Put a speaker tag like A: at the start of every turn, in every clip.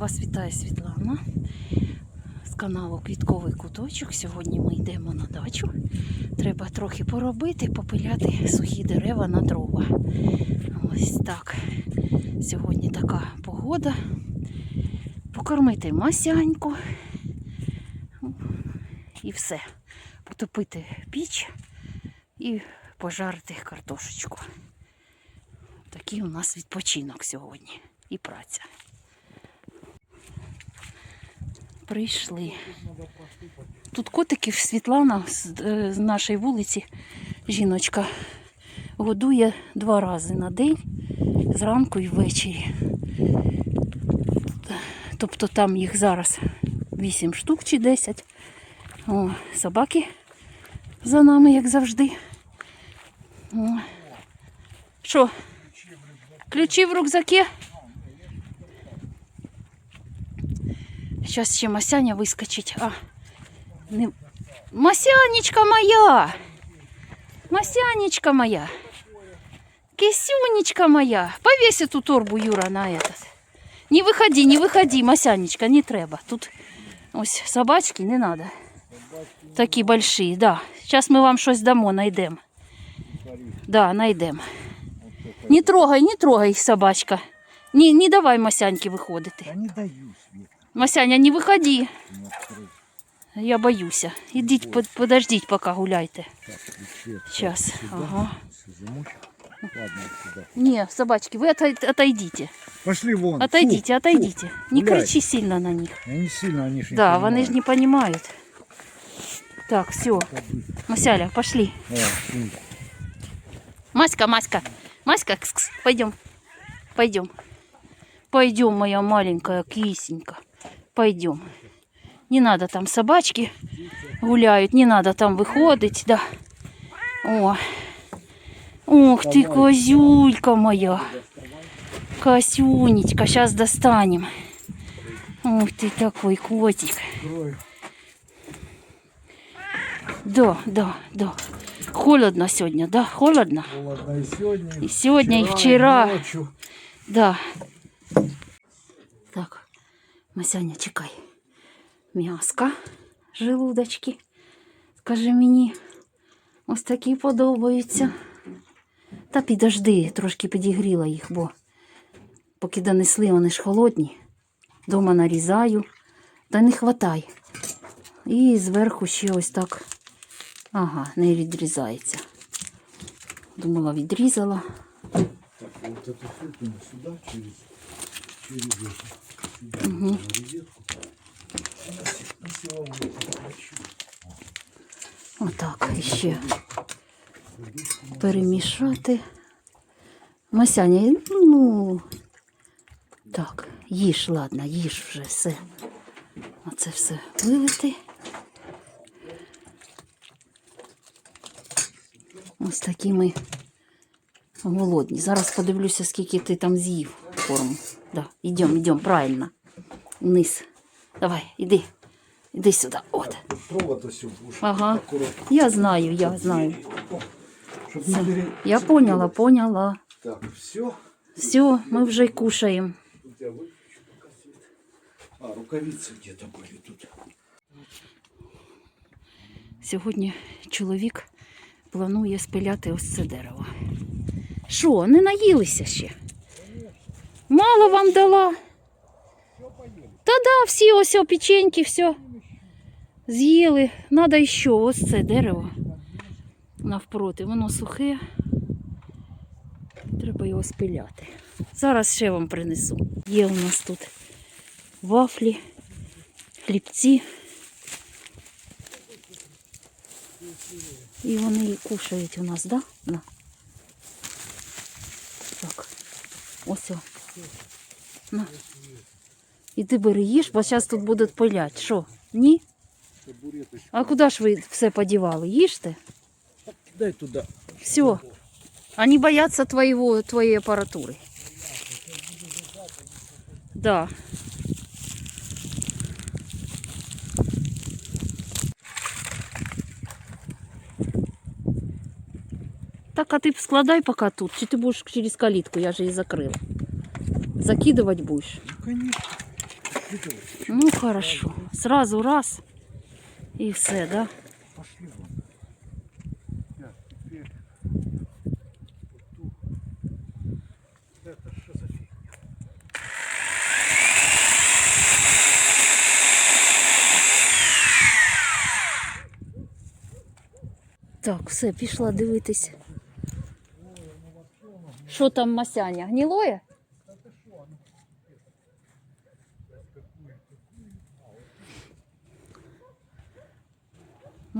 A: Вас вітає Світлана з каналу Квітковий куточок. Сьогодні ми йдемо на дачу. Треба трохи поробити, попиляти сухі дерева на дрова. Ось так. Сьогодні така погода. Покормити масяньку. І все. Потопити піч і пожарити картошечку. Такий у нас відпочинок сьогодні і праця. Прийшли. Тут котиків Світлана з, е, нашої вулиці, жіночка, годує два рази на день, зранку і ввечері. Тобто там їх зараз 8 штук чи 10. О, собаки за нами, як завжди. Що? Ключі в рюкзакі? Зараз ще Масяня вискочить. А, не... Масянечка моя! Масянечка моя! Кисюнечка моя! Повесь эту торбу, Юра, на этот. Не выходи, не выходи, Масянечка, не треба. Тут ось собачки не надо. Такі большие, да. Сейчас мы вам щось дамо, найдем. Да, найдем. Не трогай, не трогай, собачка. Не, не давай Масяньки виходити.
B: Я не даю свет.
A: Масяня, не виходи.
B: Не открыть.
A: Я боюся. Ідіть, под- подождіть, поки гуляйте.
B: Так, ключи
A: Сейчас.
B: сюда.
A: Ага.
B: Всё, замочек. Ладно, сюда.
A: Не, собачки, вы отой- отойдите.
B: Пошли вон.
A: Отойдите, отойдите. Не
B: гуляй.
A: кричи сильно на них.
B: Фу. Они сильно, они ж не
A: Да, вони ж
B: понимают.
A: не понимают. Так, все. Масяля, пошли.
B: О, м,
A: Маська, Маська. Маська, кс-кс, пойдем. Пойдем. Пойдем, моя маленькая кисенька. Пойдем. Не надо там собачки гуляют, не надо там выходить, да. О. Ух ты, козюлька моя. Косюнечка, сейчас достанем. Ух ты такой котик. Да, да, да. Холодно сегодня, да, холодно.
B: Холодно и сегодня.
A: И сегодня, и вчера.
B: ночью.
A: Да. Масяня, чекай. М'яска, желудочки. Скажи мені, ось такі подобаються. Та підожди, трошки підігріла їх, бо поки донесли, вони ж холодні. Дома нарізаю. Та не хватай. І зверху ще ось так. Ага, не відрізається. Думала, відрізала.
B: Так, вот сюда, через, через. Подключу.
A: Отак, ще перемішати. Масяня, ну так, їж, ладно, їж вже все. Оце все вилити. Ось такі ми голодні. Зараз подивлюся, скільки ти там з'їв форму. Да, йдемо, йдемо, правильно. Вниз. Давай, іди. Іди сюди. От.
B: Провод все будешь
A: Ага.
B: аккуратно.
A: Я знаю, я знаю.
B: Чтоб не пере...
A: Я поняла, поняла.
B: Так, все.
A: Все, ми вже й кушаємо.
B: Тут я выключу пока свет. А, рукавицы где-то были тут.
A: Сьогодні чоловік планує спиляти ось це дерево. Що, не наїлися ще? Мало вам дала? Та да, всі ось о, печеньки, все. З'їли. Надо ще ось це дерево. Навпроти, воно сухе. Треба його спиляти. Зараз ще вам принесу. Є у нас тут вафлі, хлібці. І вони кушають у нас, да? Так. Ось. о. На. І ти бери їж, бо зараз тут будуть пилять. Що? Ні?
B: Табуреточку.
A: А куди ж ви все подівали? Їжте?
B: Дай туда.
A: Все. Они боятся твоего, твоей аппаратуры. Да. Так, а ты складай пока тут, чи ты будешь через калитку, я же ее закрыла. Закидывать будешь.
B: Ну, конечно.
A: Ну, хорошо. Сразу раз. І все, да?
B: Пошли вон.
A: Так, все, пішла дивитись. Що там Масяня? Гнілоє?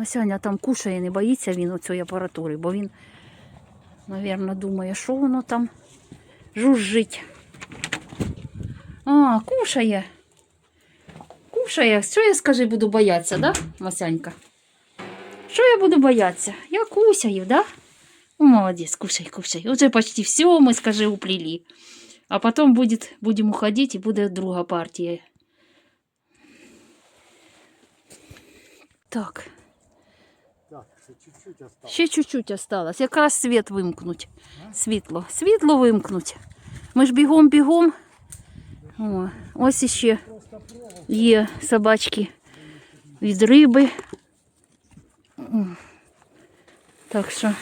A: Масяня там кушає, не боїться він оцієї апаратури, бо він, мабуть, думає, що воно там жужжить. А, кушає. Кушає. Що я скажи, буду боятися, да, Масянька? Що я буду бояться? Я кусаю, да? Ну, молодец, кушай, кушай. Уже почти все мы, скажи, уплели. А потом будет, будем уходить, и будет друга партия. Так,
B: чуть-чуть осталось.
A: ще чуть-чуть осталось. Якраз світ вимкнуть. Світло. Світло вимкнуть. Ми ж бігом-бігом. О, ось іще є собачки від риби. Так що.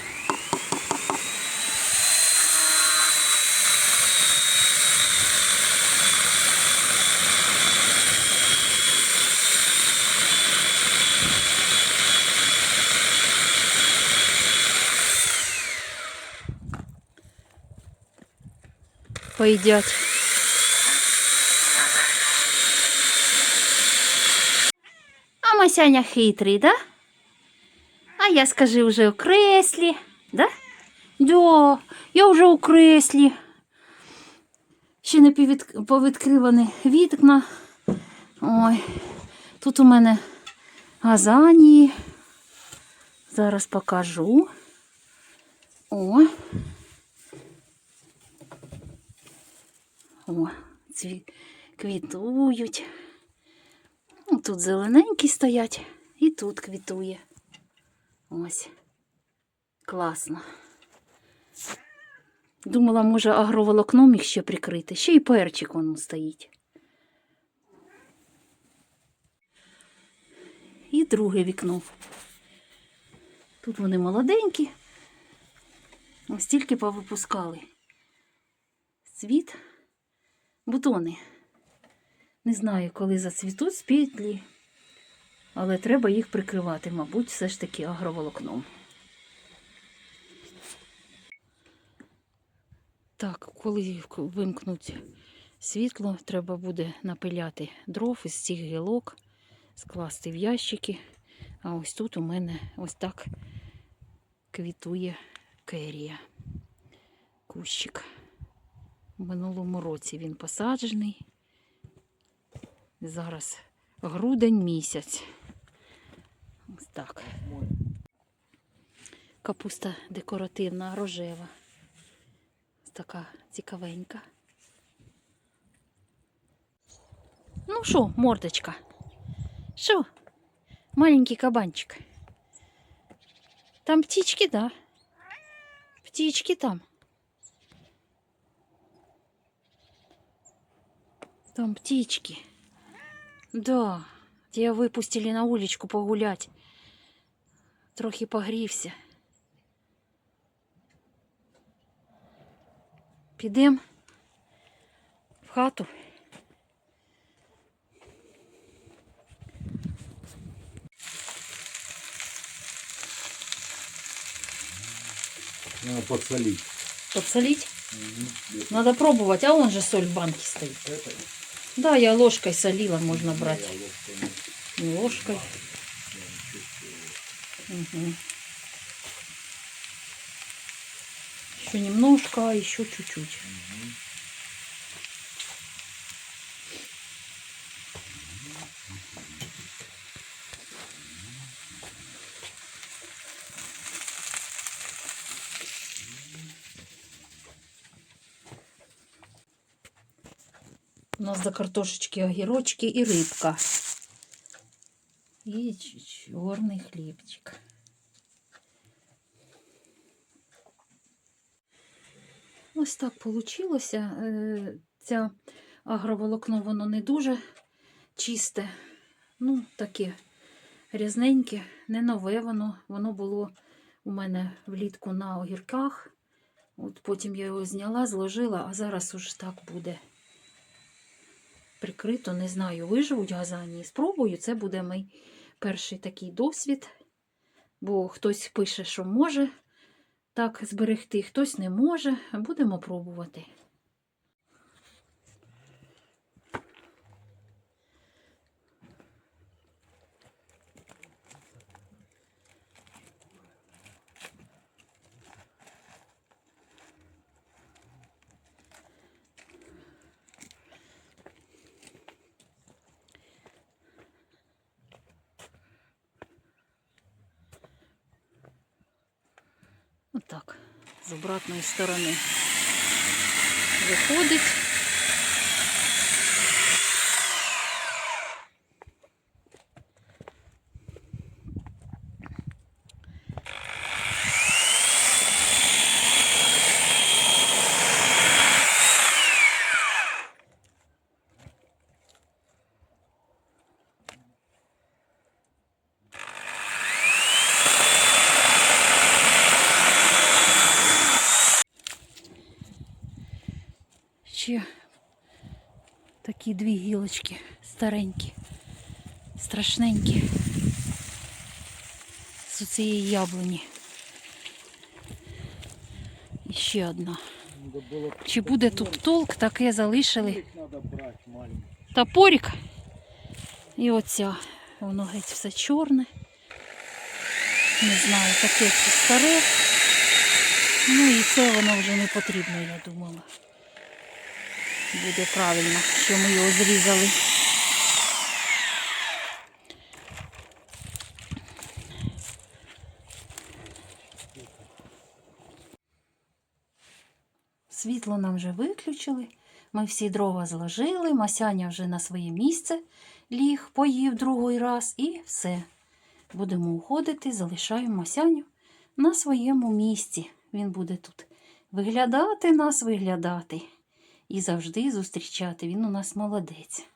A: Поїдять. А Масяня хитрий, да? А я скажи вже у креслі, да? Да, я вже у креслі. Ще не повід... повідкривані вікна. Ой, тут у мене газанії. Зараз покажу. О. О, цві... квітують. Ну, Тут зелененькі стоять і тут квітує. Ось. Класно. Думала, може, агроволокном їх ще прикрити. Ще й перчик воно стоїть. І друге вікно. Тут вони молоденькі. Ось тільки повипускали. Світ бутони. Не знаю, коли зацвітуть з петлі, але треба їх прикривати, мабуть, все ж таки агроволокном. Так, коли вимкнуть світло, треба буде напиляти дров із цих гілок, скласти в ящики. А ось тут у мене ось так квітує керія. Кущик. У минулому році він посаджений. Зараз грудень місяць. Ось так. Капуста декоративна, рожева. Ось така цікавенька. Ну що, мордочка? Що? Маленький кабанчик. Там птички, да? Птички там. Там птички. Да, тебя выпустили на уличку погулять. Трохи погрівся. Підем в хату.
B: Надо подсолить.
A: Подсолить? Надо пробовать, а он же соль в банке стоит.
B: Это
A: Да, я ложкой солила, можно брать.
B: не-
A: ложкой. Мгм. Еще немножко, еще чуть-чуть. До картошечки огірочки і рибка. І чорний хлібчик. Ось так вийшло. Ця агроволокно воно не дуже чисте, ну, таке рязненьке, не нове воно. Воно було у мене влітку на огірках. От потім я його зняла, зложила, а зараз уже так буде прикрито. Не знаю, виживуть газані. Спробую, це буде мій перший такий досвід. Бо хтось пише, що може так зберегти, хтось не може. Будемо пробувати. Отак, з обратної сторони виходить. Ще такі дві гілочки старенькі, страшненькі. З цієї яблуні. І ще одна. Чи буде тут толк, таке залишили. Топорик. І оця. Воно геть все чорне. Не знаю, таке все старе. Ну і це воно вже не потрібно, я думала. Буде правильно, що ми його зрізали. Світло нам вже виключили. Ми всі дрова зложили, Масяня вже на своє місце ліг, поїв другий раз і все. Будемо уходити, залишаємо Масяню на своєму місці. Він буде тут виглядати нас, виглядати і завжди зустрічати. Він у нас молодець.